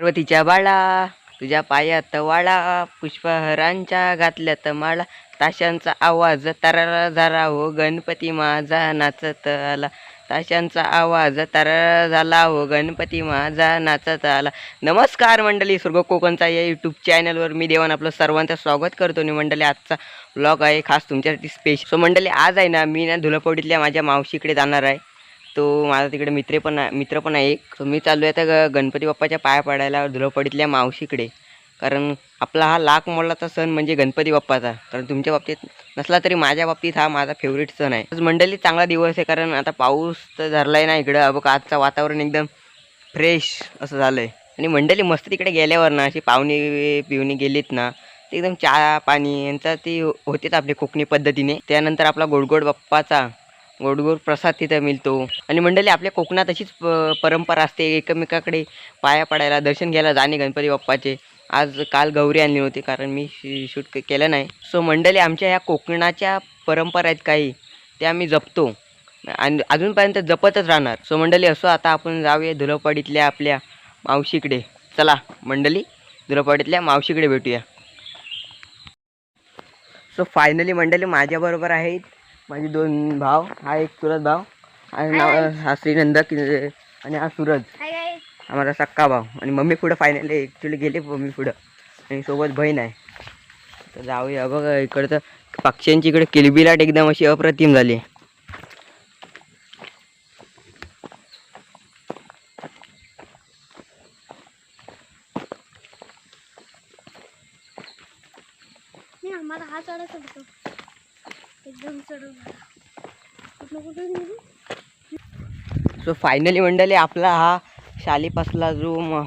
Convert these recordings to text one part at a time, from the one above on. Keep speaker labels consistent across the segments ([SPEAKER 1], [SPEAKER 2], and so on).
[SPEAKER 1] पार्वतीच्या बाळा तुझ्या पायात वाळा पुष्पहरांच्या घातल्यात माळा. ताशांचा आवाज तरारा झाला हो गणपती माझा नाचत आला. ताशांचा आवाज तरारा झाला हो गणपती माझा नाचत आला. नमस्कार मंडळी सुर्ग कोकणचा या यूट्यूब चॅनलवर मी देवान आपलं सर्वांचं स्वागत करतो. आणि मंडळी आजचा ब्लॉग आहे खास तुमच्यासाठी स्पेशल सो मंडळी आज आहे ना मी ना धुलपवडीतल्या माझ्या मावशीकडे जाणार आहे. तो माझा तिकडे मित्र पण आहे मित्र पण आहे एक. मी चाललो आहे आता ग- गणपती बाप्पाच्या पाया पडायला धुलपडीतल्या मावशीकडे. कारण आपला हा लाख मोलाचा सण म्हणजे गणपती बाप्पाचा. कारण तुमच्या बाबतीत नसला तरी माझ्या बाबतीत हा माझा फेवरेट सण आहे. आज मंडळी चांगला दिवस आहे कारण आता पाऊस तर धरला आहे ना इकडं. बघ आजचं वातावरण एकदम फ्रेश असं झालं आहे आणि मंडळी मस्त तिकडे गेल्यावर ना अशी पाहुणे पिवणी गेलीत ना ते एकदम चहा पाणी यांचा ती होतेच आपली कोकणी पद्धतीने. त्यानंतर आपला गोडगोड बाप्पाचा गोडगोड प्रसाद तिथं मिळतो. आणि मंडळी आपल्या कोकणात अशीच प परंपरा असते एकमेकाकडे पाया पडायला दर्शन घ्यायला जाणे गणपती बाप्पाचे. आज काल गौरी आणली होती कारण मी शूट केलं नाही. सो मंडळी आमच्या ह्या कोकणाच्या परंपरा आहेत काही त्या आम्ही जपतो. आणि अजूनपर्यंत जपतच राहणार. सो मंडळी असो आता आपण जाऊया धुलपाडीतल्या आपल्या मावशीकडे. चला मंडळी धुलपाडीतल्या मावशीकडे भेटूया. सो फायनली मंडळी माझ्याबरोबर आहेत माझे दोन भाव हा एक सुरज भाव आणि नाव हा श्रीनंद कि- आणि हा सूरज. हा माझा सक्का भाव. आणि मम्मी पुढं फायनली ॲक्च्युली गेले मम्मी पुढं. आणि सोबत बहीण आहे. तर जाऊया. बघा इकडचं पक्ष्यांची इकडे किलबिलाट एकदम अशी अप्रतिम झाली.
[SPEAKER 2] नाही आम्हाला हा चढत होतो एकदम चढून कुठं कुठून गेली
[SPEAKER 1] सो फायनली मंडळी आपला हा शालीपासला जो म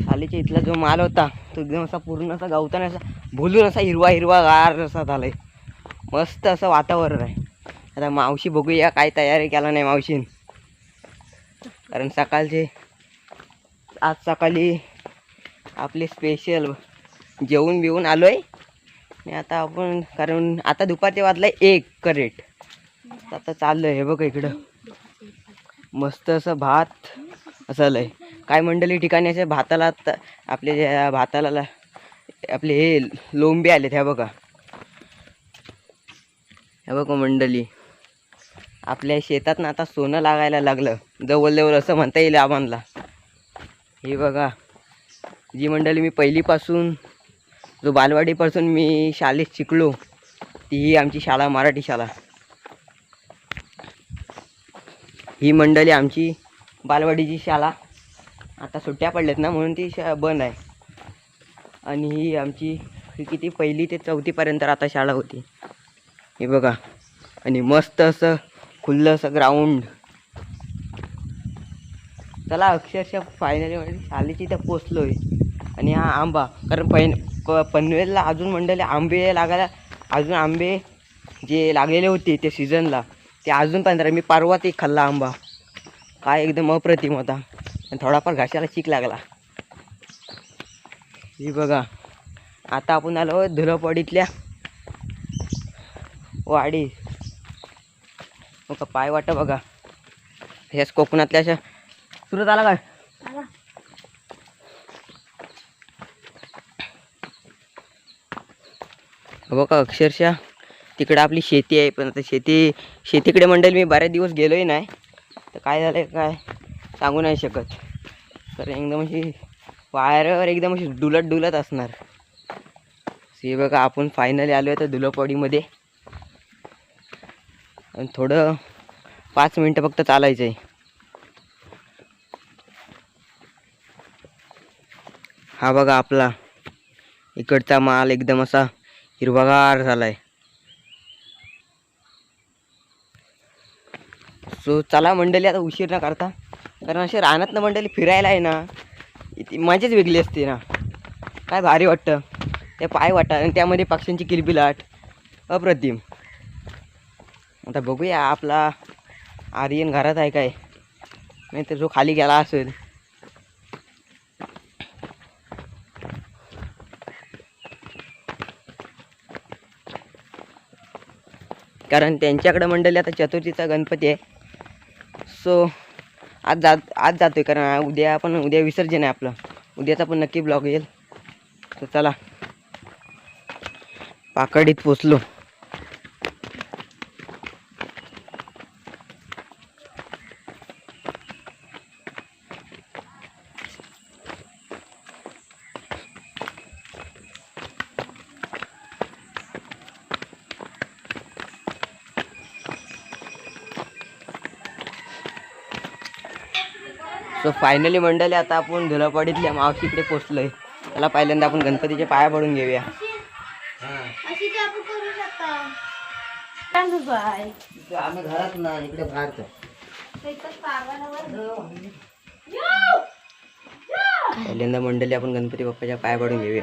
[SPEAKER 1] शालीच्या इथला जो माल होता तो एकदम असा पूर्ण असा गवताने असा भुलून असा हिरवा हिरवा गार असा झालाय. मस्त असं वातावरण आहे. आता मावशी बघूया काय तयारी केला नाही मावशीन. कारण सकाळचे आज सकाळी आपले स्पेशल जेवून बिवून आलो आहे आणि आता आपण कारण आता दुपारचे वाजलाय एक करेट आता चाललं आहे हे बघा इकडं. मस्त असं भात असं आलंय काय मंडळी ठिकाणी असे भाताला आपले जे भाताला आपले हे लोंबे आलेत ह्या बघा. ह्या बघा मंडळी. आपल्या शेतात ना आता सोनं लागायला लागलं. जवळ जवळ असं म्हणता येईल आम्हाला. हे बघा. जी मंडळी मी पहिलीपासून जो बालवाडीपासून मी शाळेत शिकलो ती ही आमची शाळा मराठी शाळा. ही मंडळी आमची बालवाडीची शाळा. आता सुट्ट्या पडल्यात ना म्हणून ती शा बंद आहे. आणि ही आमची ही किती पहिली ते चौथीपर्यंत आता शाळा होती. हे बघा. आणि मस्त असं खुल्लं असं ग्राउंड चला अक्षरशः फायनली म्हणजे शाळेची तर पोचलो आहे आणि हा आंबा. कारण पैन प पनवेलला अजून मंडळी आंबे लागायला अजून आंबे जे लागलेले होते ते सीझनला ते अजून पण मी परवा एक खाल्ला आंबा. काय एकदम अप्रतिम होता. आणि थोडाफार घाशाला चीक लागला. ही बघा. आता आपण आलो धुलपडीतल्या वाडी. पाय वाटतं बघा. ह्याच कोकणातल्या अशा सुरत आला काय? बघा अक्षरशः तिकडं आपली शेती आहे पण आता शेती शेतीकडे मंडळी मी बऱ्याच दिवस गेलोही नाही. तर काय झालं काय सांगू नाही शकत. तर एकदम अशी वायरवर एकदम अशी डुलत डुलत असणार. हे बघा आपण फायनली आलो आहे तर दुलपवाडीमध्ये आणि थोडं पाच मिनटं फक्त चालायचं आहे हा बघा आपला इकडचा माल एकदम असा हिरवागार झाला आहे सो चला मंडळी आता उशीर न करता कारण असे रानात ना मंडळी फिरायला आहे ना ती मजाच वेगळी असते ना. काय भारी वाटतं. ते पाय वाटतं आणि त्यामध्ये पक्ष्यांची किलबिलाट अप्रतिम. आता बघूया आपला आर्यन घरात आहे काय. नाही तर जो खाली गेला असेल. कारण त्यांच्याकडं मंडळी आता चतुर्थीचा गणपती आहे. सो आज जात आज जातोय कारण उद्या आपण उद्या विसर्जन आहे आपलं. उद्याचा पण नक्की ब्लॉग येईल. तर चला. पाकडीत पोचलो. सो फायनली मंडळी आता आपण धुलापाडीतल्या मावशीकडे पोचलोय. त्याला पहिल्यांदा आपण गणपतीचे पाया पडून घेऊया. आम्ही घरात ना इकडे बाहेर पहिल्यांदा मंडळी आपण गणपती बाप्पाच्या पाया पडून घेऊया.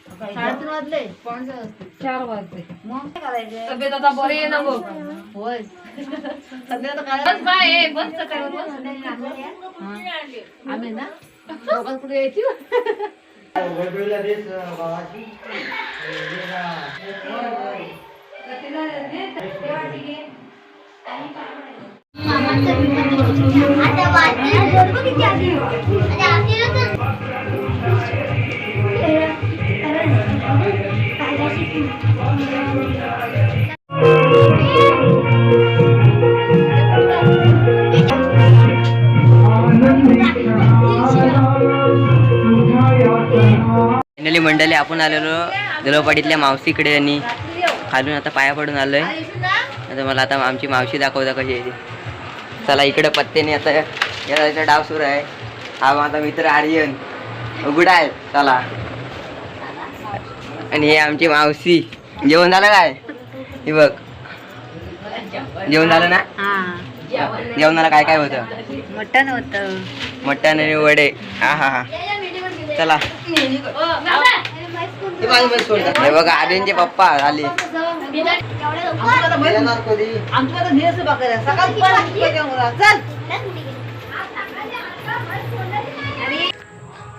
[SPEAKER 3] चार वाजले. तब्येत आता बरी आहे ना बघ? बस बाय ए, बस सकाळी बस. आम्ही ना दोघांत कुठे यायची
[SPEAKER 2] आता आणि आधी
[SPEAKER 1] फायनली मंडळी आपण आलेलो धुलापाडीतल्या मावशीकडे आणि खालून आता पाया पडून आलोय. आता मला आता आमची मावशी दाखवता कशी आहे चला इकडे पत्त्याने आता याचा डाव सुरू आहे. हा माझा मित्र आर्यन. उघडा आहे. चला. आणि हे आमची मावशी. जेवण झालं काय? हे बघ. जेवण झालं ना? जेवणाला काय काय होतं?
[SPEAKER 3] मटण होत.
[SPEAKER 1] मटण आणि वडे. हा हा हा. चला. हे बघा आर्यनचे पप्पा आले.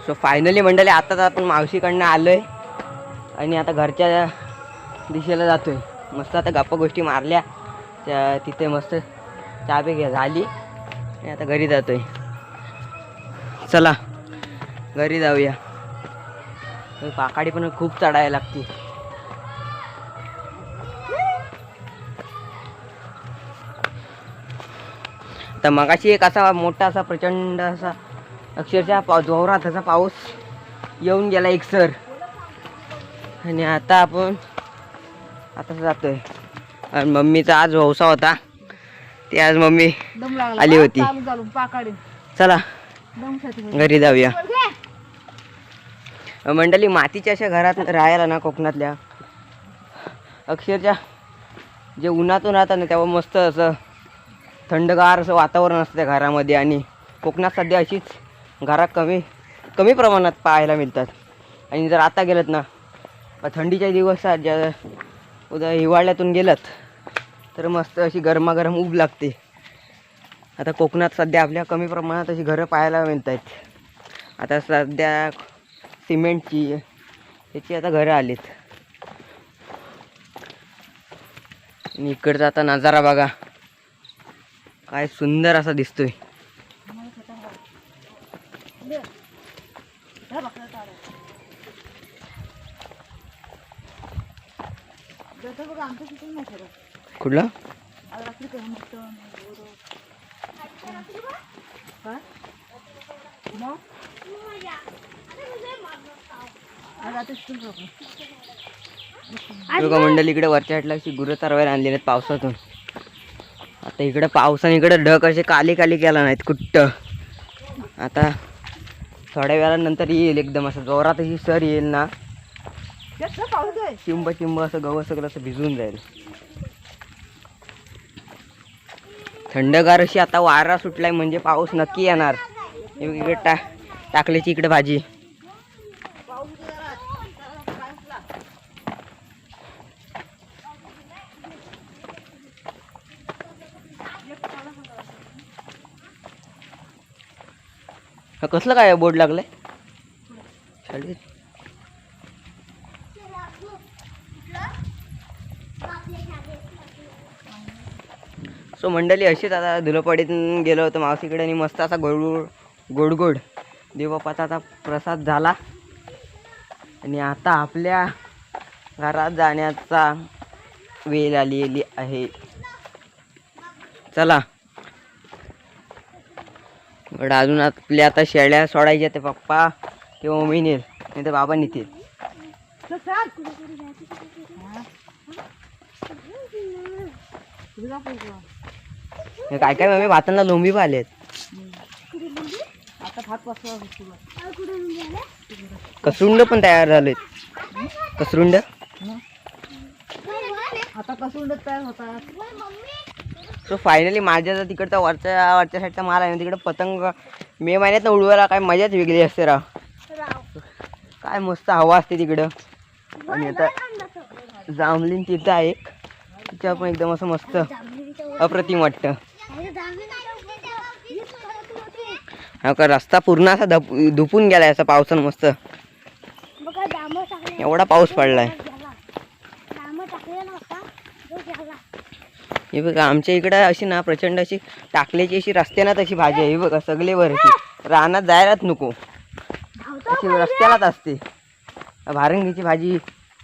[SPEAKER 1] सो फायनली मंडळी आताच आपण मावशीकडनं आलोय. आणि आता घरच्या दिशेला जातोय. मस्त आता गप्पा गोष्टी मारल्या. त्या तिथे मस्त चाबी घ्या झाली. आणि आता घरी जातोय. चला घरी जाऊया. पाकाडी पण खूप चढायला लागते. तर मगाशी एक असा मोठा असा प्रचंड असा अक्षरशः पा जोरात असा पाऊस येऊन गेला एक सर. आणि आता आपण आता जातोय. आणि मम्मीचा आज व्यवसाय होता. ती आज मम्मी आली होती.
[SPEAKER 3] चालू
[SPEAKER 1] घरी जाऊया. मंडळी मातीच्या अशा घरात राहायला ना कोकणातल्या. अक्षरशः जे उन्हातून राहतात ना तेव्हा मस्त असं थंडगार असं वातावरण असतं त्या घरामध्ये. आणि कोकणात सध्या अशीच घरात कमी कमी प्रमाणात पाहायला मिळतात. आणि जर आता गेलं ना थंडीच्या दिवसात ज्या उद्या हिवाळ्यातून गेलात तर मस्त अशी गरमागरम ऊब लागते. आता कोकणात सध्या आपल्या कमी प्रमाणात अशी घरं पाहायला मिळत आहेत आता सध्या सिमेंटची याची आता घरं आलीत. आणि इकडचा आता नजारा बघा. काय सुंदर असा दिसतोय. कुठला? मंडळी इकडे वरच्या साईडला अशी गुरं तरवायला आणलेली आहेत पावसातून. आता इकडे पावसाने इकडे ढग असे काली काली केला नाहीत कुट्ट आता थोड्या वेळानंतर येईल एकदम असं जोरात अशी सर येईल ना. चिंब चिंब असं गवत सगळं असं भिजून जाईल. थंडगार अशी आता वारा सुटलाय म्हणजे पाऊस नक्की येणार. इकडे टा टाकल्याची इकडे भाजी. हा, कसलं काय बोर्ड लागलंय? सो मंडळी अशीच आता धुलपाडीत गेलो होतो मावशीकडे आणि मस्त असा गोडगोड गोडगोड गोड देवबापाचा आता प्रसाद झाला. आणि आता आपल्या घरात जाण्याचा वेळ आलेली आहे. चला. गड अजून आपल्या आता शेळ्या सोडायच्या ते पप्पा किंवा मम्मी नेल नाही तर बाबा नेतील. हे काय काय मम्मी भातांना लोंबी पण आलेत. कसरुंड पण तयार झालेत. कसरुंड?
[SPEAKER 3] आता कसरुंड तयार होतात
[SPEAKER 1] सो फायनली माझ्या तर तिकडचा वरच्या वरच्या साईडचा माल आहे ना तिकडे पतंग मे महिन्यात उडवायला काय मजाच वेगळी असते राव. काय मस्त हवा असते तिकडं. आणि आता जांभलीन तिथं आहे एक. तिच्या पण एकदम असं मस्त अप्रतिम वाटतं. हा का रस्ता पूर्ण असा धप धुपून गेलाय असा पावसानं मस्त. एवढा पाऊस पडलाय. हे बघा आमच्या इकडं अशी ना प्रचंड अशी टाकल्याची अशी रस्ते ना तशी भाजी आहे. हे बघा सगळे वरती. रानात जायलाच नको. अशी रस्त्यालाच असते. भारंगीची भाजी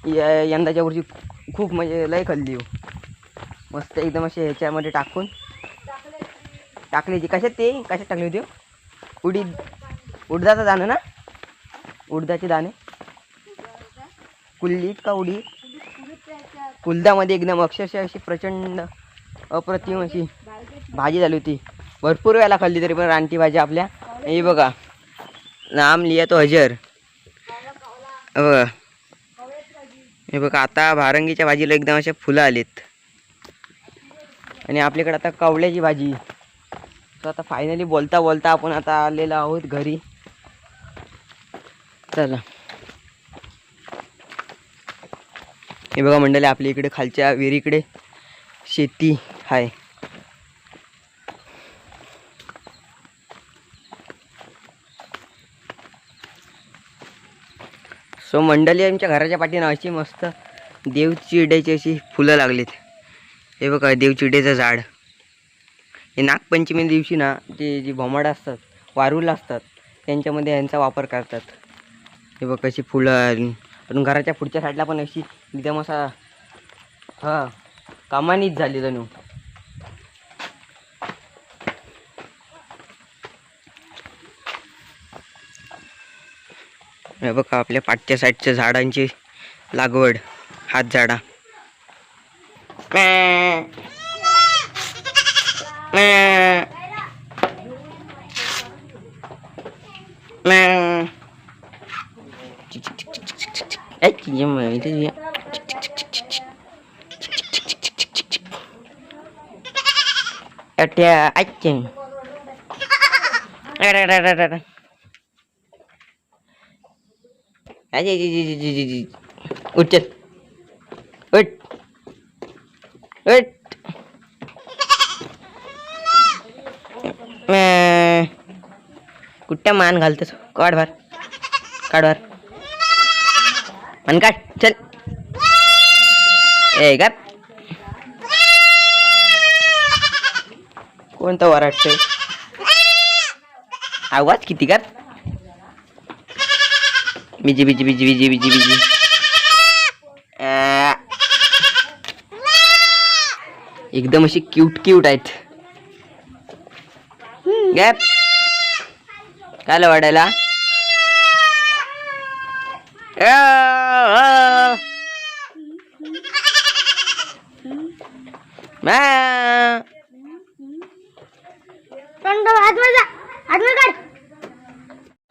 [SPEAKER 1] य- यंदाच्या वर्षी खूप म्हणजे लय खाल्ली हो. मस्त एकदम असे ह्याच्यामध्ये टाकून. टाकलीची कशात ते? कशात टाकली होती? हो? उडीद. उडदाचं दाणं ना? उडदाचे दाणे. कुल्लीत का उडी कुलदामध्ये एकदम अक्षरशः अशी प्रचंड अप्रतिम अशी भाजी झाली होती. भरपूर वेळेला खाल्ली तरी पण रानटी भाजी आपल्या. हे बघा. नाम लिया तो हजर. हे बघा. हे बघा आता भारंगीच्या भाजीला एकदम अशा फुलं आलीत. आणि आपल्याकडे आता कवळ्याची भाजी. तर आता फायनली बोलता बोलता आपण आता आलेलो आहोत घरी. चला. हे बघा मंडळी आपल्या इकडे खालच्या विहिरीकडे शेती आहे. सो मंडळी आमच्या घराच्या पाठीनं अशी मस्त देवचिड्याची अशी फुलं लागलीत. हे बघा देवचिड्याचं झाड. हे नागपंचमी दिवशी ना ते जी भोमाड असतात वारूल असतात त्यांच्यामध्ये यांचा वापर करतात. हे बघ कशी फुलं अजून घराच्या पुढच्या साईडला पण अशी एकदम असा हा कामानीच झाली जणू. हे बघा आपल्या पाठच्या साईडच्या झाडांची लागवड हात झाडा. Ếch gì mà thế gì Ada acing. Ada ada ada ada. Aja aja aja aja aja. Ucet. कुठ्या मान घालतो काढ भार काढ भार मन काढ. चल. ए का कोणता वराटतोय आवाज किती का busy busy busy busy busy busy. एकदम अशी क्यूट क्यूट आहेत. गॅप. काय वाढायला?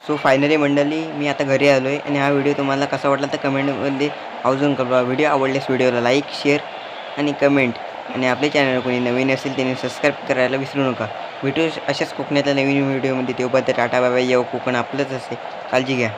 [SPEAKER 1] सो फायनली मंडळी मी आता घरी आलो आहे आणि हा व्हिडिओ तुम्हाला कसा वाटला तर कमेंटमध्ये अजून कळवा. व्हिडिओ आवडल्यास व्हिडिओला लाईक शेअर आणि कमेंट आणि आपले चॅनल कोणी नवीन असेल त्याने सबस्क्राईब करायला विसरू नका. भेटू अशाच कोकणातल्या नवीन व्हिडिओमध्ये. तेव्हा टाटा बाबा येऊ कोकण आपलंच असे काळजी घ्या.